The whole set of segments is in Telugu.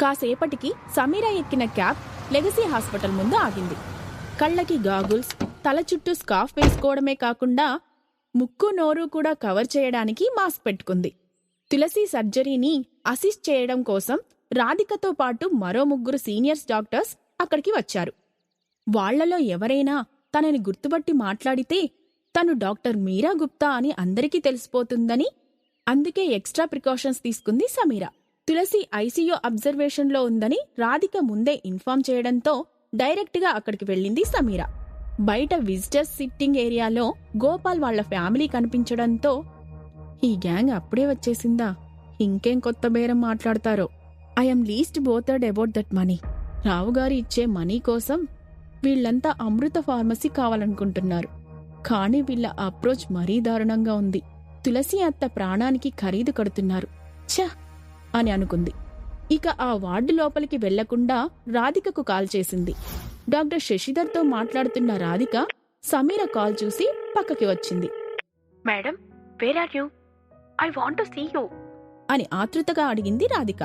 కాసేపటికి సమీరా ఎక్కిన క్యాబ్ లెగసీ హాస్పిటల్ ముందు ఆగింది. కళ్ళకి గాగుల్స్ తల చుట్టూ స్కార్ఫ్ వేసుకోవడమే కాకుండా ముక్కు నోరు కూడా కవర్ చేయడానికి మాస్క్ పెట్టుకుంది. తులసి సర్జరీని అసిస్ట్ చేయడం కోసం రాధికతో పాటు మరో ముగ్గురు సీనియర్స్ డాక్టర్స్ అక్కడికి వచ్చారు. వాళ్ళలో ఎవరైనా తనని గుర్తుపట్టి మాట్లాడితే తను డాక్టర్ మీరా గుప్తా అని అందరికీ తెలిసిపోతుందని అందుకే ఎక్స్ట్రా ప్రికాషన్స్ తీసుకుంది సమీరా. తులసి ఐసీయూ అబ్జర్వేషన్లో ఉందని రాధిక ముందే ఇన్ఫార్మ్ చేయడంతో డైరెక్ట్గా అక్కడికి వెళ్ళింది సమీర. బయట విజిటర్స్ సిట్టింగ్ ఏరియాలో గోపాల్ వాళ్ళ ఫ్యామిలీ కనిపించడంతో ఈ గ్యాంగ్ అప్పుడే వచ్చేసిందా? ఇంకేం కొత్త బేరం మాట్లాడతారో? I'm least bothered about that money రావుగారి ఇచ్చే మనీ కోసం వీళ్ళంతా అమృత ఫార్మసీ కావాలనుకుంటున్నారు. కానీ వీళ్ళ అప్రోచ్ మరీ దారుణంగా ఉంది. తులసి అత్త ప్రాణానికి ఖరీదు కడుతున్నారు. ఛ! అని అనుకుంది. ఇక ఆ వార్డు లోపలికి వెళ్ళకుండా రాధికకు కాల్ చేసింది. డాక్టర్ శశిధర్తో మాట్లాడుతున్న రాధిక సమీర కాల్ చూసి పక్కకి వచ్చింది. Madam where are you I want to see you అని ఆతృతగా అడిగింది రాధిక.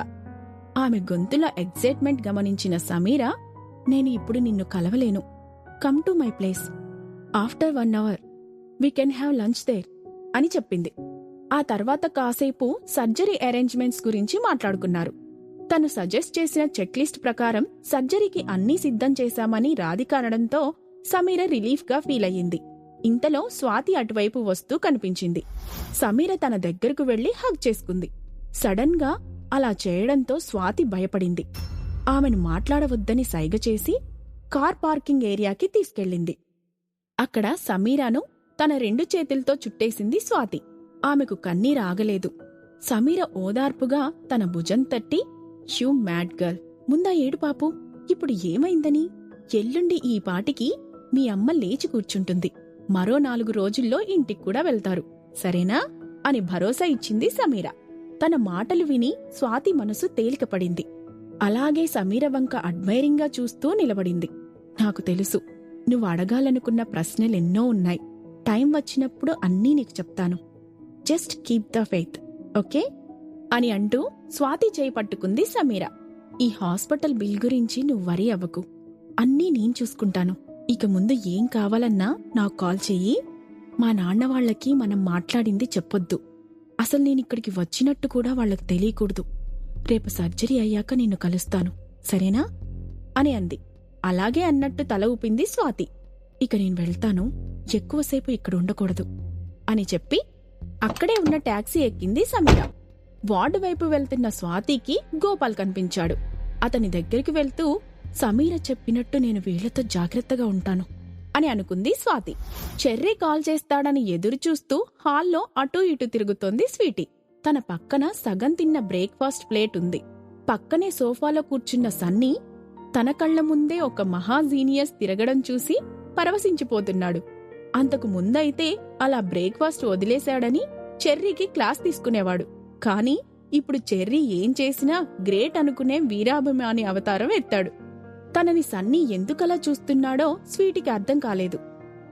ఆమె గొంతులో ఎగ్జైట్మెంట్ గమనించిన సమీర నేను ఇప్పుడు నిన్ను కలవలేను. Come to my place after one hour we can have lunch there అని చెప్పింది. ఆ తర్వాత కాసేపు సర్జరీ అరేంజ్మెంట్స్ గురించి మాట్లాడుకున్నారు. తను సజెస్ట్ చేసిన చెక్ లిస్ట్ ప్రకారం సర్జరీకి అన్నీ సిద్ధం చేశామని రాధిక అనడంతో సమీర రిలీఫ్గా ఫీల్ అయ్యింది ఇంతలో స్వాతి అటువైపు వస్తూ కనిపించింది. సమీర తన దగ్గరకు వెళ్ళి హగ్ చేసుకుంది. సడన్గా అలా చేయడంతో స్వాతి భయపడింది. ఆమెను మాట్లాడవద్దని సైగ చేసి కార్ పార్కింగ్ ఏరియాకి తీసుకెళ్ళింది. అక్కడ సమీరాను తన రెండు చేతులతో చుట్టేసింది స్వాతి. ఆమెకు కన్నీరాగలేదు సమీర ఓదార్పుగా తన భుజం తట్టి షూ మ్యాడ్ గర్ల్. ముందా ఏడు పాపు. ఇప్పుడు ఏమైందని? ఎల్లుండి ఈ పాటికి మీ అమ్మ లేచి కూర్చుంటుంది. మరో నాలుగు రోజుల్లో ఇంటికి కూడా వెళ్తారు. సరేనా? అని భరోసా ఇచ్చింది సమీర. తన మాటలు విని స్వాతి మనసు తేలికపడింది. అలాగే సమీర వంక అడ్మైరింగ్గా చూస్తూ నిలబడింది. నాకు తెలుసు. నువ్వు అడగాలనుకున్న ప్రశ్నలెన్నో ఉన్నాయి. టైం వచ్చినప్పుడు అన్నీ నీకు చెప్తాను. Just keep the faith okay? అని అంటూ స్వాతి చేయి పట్టుకుంది సమీర. ఈ హాస్పిటల్ బిల్ గురించి నువ్వు వరి అవ్వకు. అన్నీ నేను చూసుకుంటాను. ఇక ముందు ఏం కావాలన్నా నాకు కాల్ చెయ్యి. మా నాన్న వాళ్ళకి మనం మాట్లాడింది చెప్పొద్దు. అసలు నేనిక్కడికి వచ్చినట్టు కూడా వాళ్ళకి తెలియకూడదు. రేపు సర్జరీ అయ్యాక నిన్ను కలుస్తాను. సరేనా? అని అంది. అలాగే అన్నట్టు తల ఊపింది స్వాతి. ఇక నేను వెళ్తాను. ఎక్కువసేపు ఇక్కడ ఉండకూడదు. అని చెప్పి అక్కడే ఉన్న టాక్సీ ఎక్కింది సమీర. వార్డు వైపు వెళ్తున్న స్వాతికి గోపాల్ కనిపించాడు. అతని దగ్గరికి వెళ్తూ సమీర చెప్పినట్టు నేను వీళ్ళతో జాగ్రత్తగా ఉంటాను అని అనుకుంది స్వాతి. చెర్రీ కాల్ చేస్తాడని ఎదురు చూస్తూ హాల్లో అటూ ఇటు తిరుగుతోంది స్వీటీ. తన పక్కన సగం తిన్న బ్రేక్ఫాస్ట్ ప్లేట్ ఉంది. పక్కనే సోఫాలో కూర్చున్న సన్నీ తన కళ్ళ ముందే ఒక మహాజీనియస్ తిరగడం చూసి పరవశించిపోతున్నాడు. అంతకు ముందైతే అలా బ్రేక్ఫాస్ట్ వదిలేశాడని చెర్రీకి క్లాస్ తీసుకునేవాడు. కానీ ఇప్పుడు చెర్రీ ఏం చేసినా గ్రేట్ అనుకునే వీరాభిమాని అవతారం ఎత్తాడు. తనని సన్నీ ఎందుకలా చూస్తున్నాడో స్వీటీకి అర్థం కాలేదు.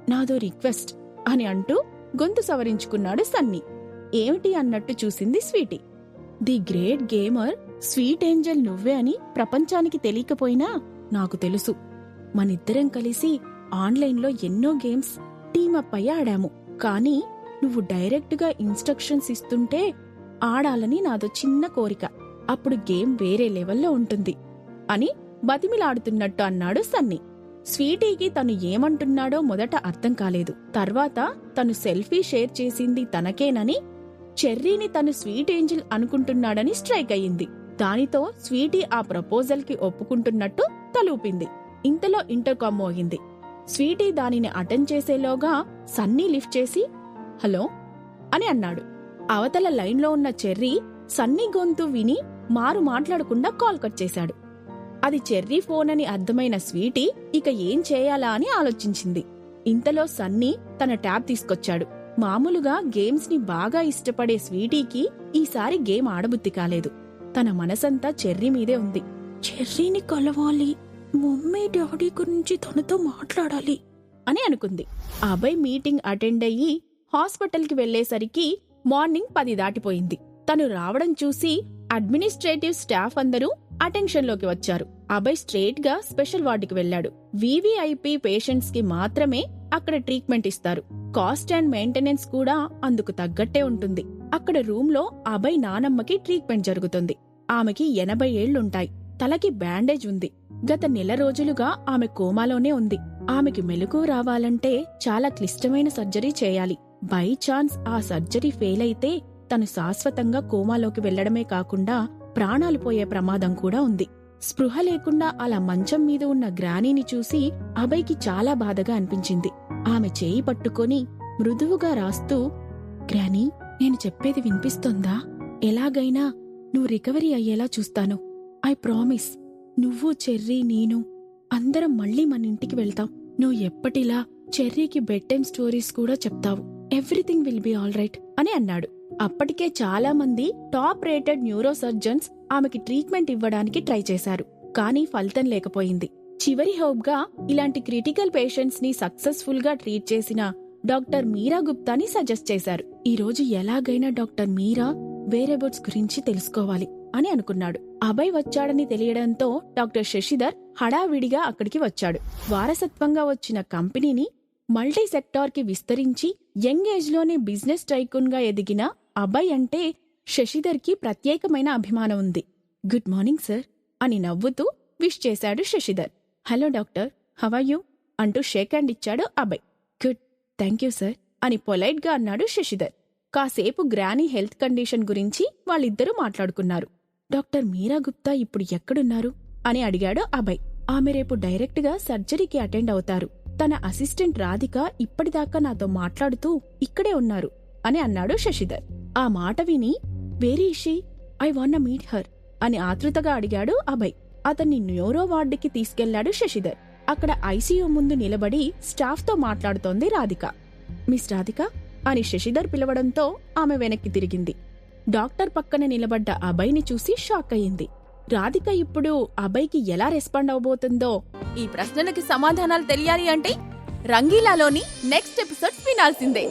నాదో రిక్వెస్ట్ అని అంటూ గొంతు సవరించుకున్నాడు సన్నీ. ఏమిటి అన్నట్టు చూసింది Sweety. The great gamer sweet angel నువ్వే అని ప్రపంచానికి తెలియకపోయినా నాకు తెలుసు. మనిద్దరం కలిసి ఆన్లైన్లో ఎన్నో గేమ్స్ టీమప్ అయ్యి ఆడాము. కానీ నువ్వు డైరెక్ట్గా ఇన్స్ట్రక్షన్స్ ఇస్తుంటే ఆడాలని నాదో చిన్న కోరిక. అప్పుడు గేమ్ వేరే లెవెల్లో ఉంటుంది అని బతిమిలాడుతున్నట్టు అన్నాడు సన్నీ. స్వీటీకి తను ఏమంటున్నాడో మొదట అర్థం కాలేదు. తర్వాత తను సెల్ఫీ షేర్ చేసింది తనకేనని చెర్రీని తను స్వీట్ ఏంజిల్ అనుకుంటున్నాడని స్ట్రైక్ అయ్యింది. దానితో స్వీటీ ఆ ప్రపోజల్కి ఒప్పుకుంటున్నట్టు తలూపింది. ఇంతలో ఇంటర్కామ్ మోగింది. స్వీటీ దానిని అటెండ్ చేసేలోగా సన్నీ లిఫ్ట్ చేసి హలో అని అన్నాడు. అవతల లైన్లో ఉన్న చెర్రీ సన్నీ గొంతు విని మారు మాట్లాడకుండా కాల్ కట్ చేశాడు. అది చెర్రీ ఫోన్ అని అర్థమైన స్వీటీ ఇక ఏం చేయాలా అని ఆలోచించింది. ఇంతలో సన్నీ తన ట్యాబ్ తీసుకొచ్చాడు. మామూలుగా గేమ్స్ని బాగా ఇష్టపడే స్వీటీకి ఈసారి గేమ్ ఆడబుద్ధి కాలేదు. తన మనసంతా చెర్రీ మీదే ఉంది. చెర్రీని కొలవాలి. మమ్మీ డాడీ గురించి తనతో మాట్లాడాలి అని అనుకుంది. అభయ్ మీటింగ్ అటెండ్ అయ్యి హాస్పిటల్కి వెళ్ళేసరికి మార్నింగ్ పది దాటిపోయింది. తను రావడం చూసి అడ్మినిస్ట్రేటివ్ స్టాఫ్ అందరూ అటెన్షన్లోకి వచ్చారు. అభయ్ స్ట్రేట్గా స్పెషల్ వార్డుకి వెళ్ళాడు వివిఐపి పేషెంట్స్కి మాత్రమే అక్కడ ట్రీట్మెంట్ ఇస్తారు. కాస్ట్ అండ్ మెయింటెనెన్స్ కూడా అందుకు తగ్గట్టే ఉంటుంది. అక్కడ రూమ్లో అభయ్ నానమ్మకి ట్రీట్మెంట్ జరుగుతుంది. ఆమెకి ఎనభై ఏళ్ళుంటాయి తలకి బ్యాండేజ్ ఉంది. గత నెల రోజులుగా ఆమె కోమాలోనే ఉంది. ఆమెకి మెలకు రావాలంటే చాలా క్లిష్టమైన సర్జరీ చేయాలి. బై ఛాన్స్ ఆ సర్జరీ ఫెయిల్ అయితే తను శాశ్వతంగా కోమాలోకి వెళ్ళడమే కాకుండా ప్రాణాలు పోయే ప్రమాదం కూడా ఉంది. స్పృహ లేకుండా అలా మంచం మీద ఉన్న గ్రానీని చూసి అభయ్కి చాలా బాధగా అనిపించింది. ఆమె చేయి పట్టుకొని మృదువుగా రాస్తూ గ్రానీ నేను చెప్పేది వినిపిస్తోందా? ఎలాగైనా నువ్వు రికవరీ అయ్యేలా చూస్తాను. I promise. నువ్వు చెర్రీ నేను అందరం మళ్ళీ మన ఇంటికి వెళ్తాం. నువ్వు ఎప్పటిలా చెర్రీకి బెడ్ టైం స్టోరీస్ కూడా చెప్తావు. Everything will be all right అని అన్నాడు. అప్పటికే చాలా మంది టాప్ రేటెడ్ న్యూరో సర్జన్స్ ఆమెకి ట్రీట్మెంట్ ఇవ్వడానికి ట్రై చేశారు. కానీ ఫలితం లేకపోయింది. చివరి హోప్గా ఇలాంటి క్రిటికల్ పేషెంట్స్ని సక్సెస్ఫుల్గా ట్రీట్ చేసిన డాక్టర్ మీరా గుప్తాని సజెస్ట్ చేశారు. ఈ రోజు ఎలాగైనా డాక్టర్ మీరా వేరేబుట్స్ గురించి తెలుసుకోవాలి అని అనుకున్నాడు. అభయ్ వచ్చాడని తెలియడంతో డాక్టర్ శశిధర్ హడావిడిగా అక్కడికి వచ్చాడు. వారసత్వంగా వచ్చిన కంపెనీని మల్టీ సెక్టార్కి విస్తరించి యంగ్ ఏజ్లోనే బిజినెస్ టైకూన్గా ఎదిగిన అభయ్ అంటే శశిధర్కి ప్రత్యేకమైన అభిమానం ఉంది. గుడ్ మార్నింగ్ సార్ అని నవ్వుతూ విష్ చేశాడు శశిధర్. Hello doctor. హవర్ అంటూ షేక్ హ్యాండ్ ఇచ్చాడు Abhay. Good. Thank you sir అని పొలైట్గా అన్నాడు శశిధర్. కాసేపు గ్రానీ హెల్త్ కండిషన్ గురించి వాళ్ళిద్దరూ మాట్లాడుకున్నారు. డాక్టర్ మీరా గుప్తా ఇప్పుడు ఎక్కడున్నారు? అని అడిగాడు అభయ్. ఆమె రేపు డైరెక్ట్గా సర్జరీకి అటెండ్ అవుతారు. తన అసిస్టెంట్ రాధిక ఇప్పటిదాకా నాతో మాట్లాడుతూ ఇక్కడే ఉన్నారు అని అన్నాడు శశిధర్. ఆ మాట విని where is she I wanna meet her అని ఆతృతగా అడిగాడు అభయ్. అతన్ని న్యూరో వార్డుకి తీసుకెళ్ళాడు శశిధర్. అక్కడ ఐసీయూ ముందు నిలబడి స్టాఫ్తో మాట్లాడుతోంది రాధిక. మిస్ రాధిక అని శశిధర్ పిలవడంతో ఆమె వెనక్కి తిరిగింది. డాక్టర్ పక్కన నిలబడ్డ అభయ్ని చూసి షాక్ అయింది రాధిక ఇప్పుడు అభయ్కి ఎలా రెస్పాండ్ అవబోతుందో ఈ ప్రశ్నలకి సమాధానాలు తెలియాలి అంటే రంగీలాలోని నెక్స్ట్ ఎపిసోడ్ వినాల్సిందే.